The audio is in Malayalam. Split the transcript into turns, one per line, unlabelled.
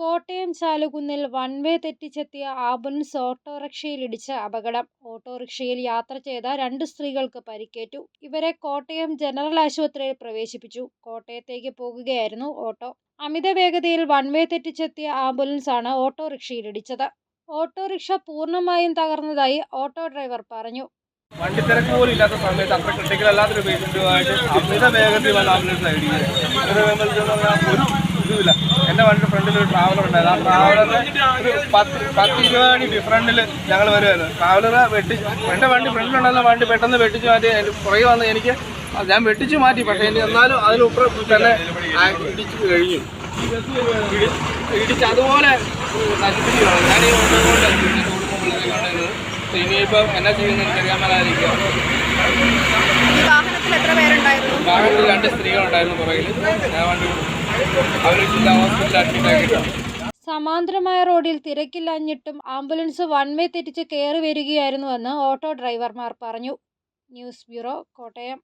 കോട്ടയം ചാലുകുന്നിൽ വൺ വേ തെറ്റിച്ചെത്തിയ ആംബുലൻസ് ഓട്ടോറിക്ഷയിലിടിച്ച അപകടം. ഓട്ടോറിക്ഷയിൽ യാത്ര ചെയ്ത രണ്ട് സ്ത്രീകൾക്ക് പരിക്കേറ്റു. ഇവരെ കോട്ടയം ജനറൽ ആശുപത്രിയിൽ പ്രവേശിപ്പിച്ചു. കോട്ടയത്തേക്ക് പോകുകയായിരുന്നു ഓട്ടോ. അമിത വേഗതയിൽ വൺ വേ തെറ്റിച്ചെത്തിയ ആംബുലൻസാണ് ഓട്ടോറിക്ഷയിലിടിച്ചത്. ഓട്ടോറിക്ഷ പൂർണമായും തകർന്നതായി ഓട്ടോ ഡ്രൈവർ പറഞ്ഞു.
വണ്ടി തിരക്ക് പോലും ഇല്ലാത്ത സമയത്ത് അത്ര ക്രിട്ടിക്കൽ അല്ലാത്തൊരു പേഷ്യന്റുമായിട്ട് അമിത വേഗത്തിൽ വന്ന ആംബുലൻസ് ഐഡിയ ഒരു വണ്ടി ഇതുമില്ല എന്റെ വണ്ടിയുടെ ഫ്രണ്ടിൽ ഒരു ട്രാവലർ ഉണ്ടായിരുന്നു. ആ ട്രാവലറിന് ഒരു പത്ത് പത്ത് ഇരുപത് അടി ഡിഫറന്റിൽ ഞങ്ങൾ വരുമായിരുന്നു ട്രാവലർ വെട്ടി എന്റെ വണ്ടി ഫ്രണ്ടിലുണ്ടായിരുന്ന വണ്ടി പെട്ടെന്ന് വെട്ടിച്ച് മാറ്റി അതിന് പുറകെ വന്ന് എനിക്ക് ഞാൻ വെട്ടിച്ച് മാറ്റി. പക്ഷേ എനിക്ക് എന്നാലും അതിലുപ്പുറം തന്നെ ഇടിച്ച് കഴിഞ്ഞു. ഇടി- ഇടിച്ച് അതുപോലെ നശിപ്പിക്കുകയാണ്. ഞാൻ ഈ ഓട്ടോ കൊണ്ട് ഇനിയിപ്പം എന്നാ ചെയ്യുന്നത് എനിക്കറിയാൻ മേലായിരിക്കും
വാഹനത്തിൽ
രണ്ട് സ്ത്രീകളുണ്ടായിരുന്നു പുറകിൽ ഞാൻ വണ്ടി
സമാന്തരമായ റോഡിൽ തിരക്കില്ലാഞ്ഞിട്ടും ആംബുലൻസ് വൺവേ തെറ്റിച്ച് കയറി വരികയായിരുന്നുവെന്ന് ഓട്ടോ ഡ്രൈവർമാർ പറഞ്ഞു. News bureau Kottayam.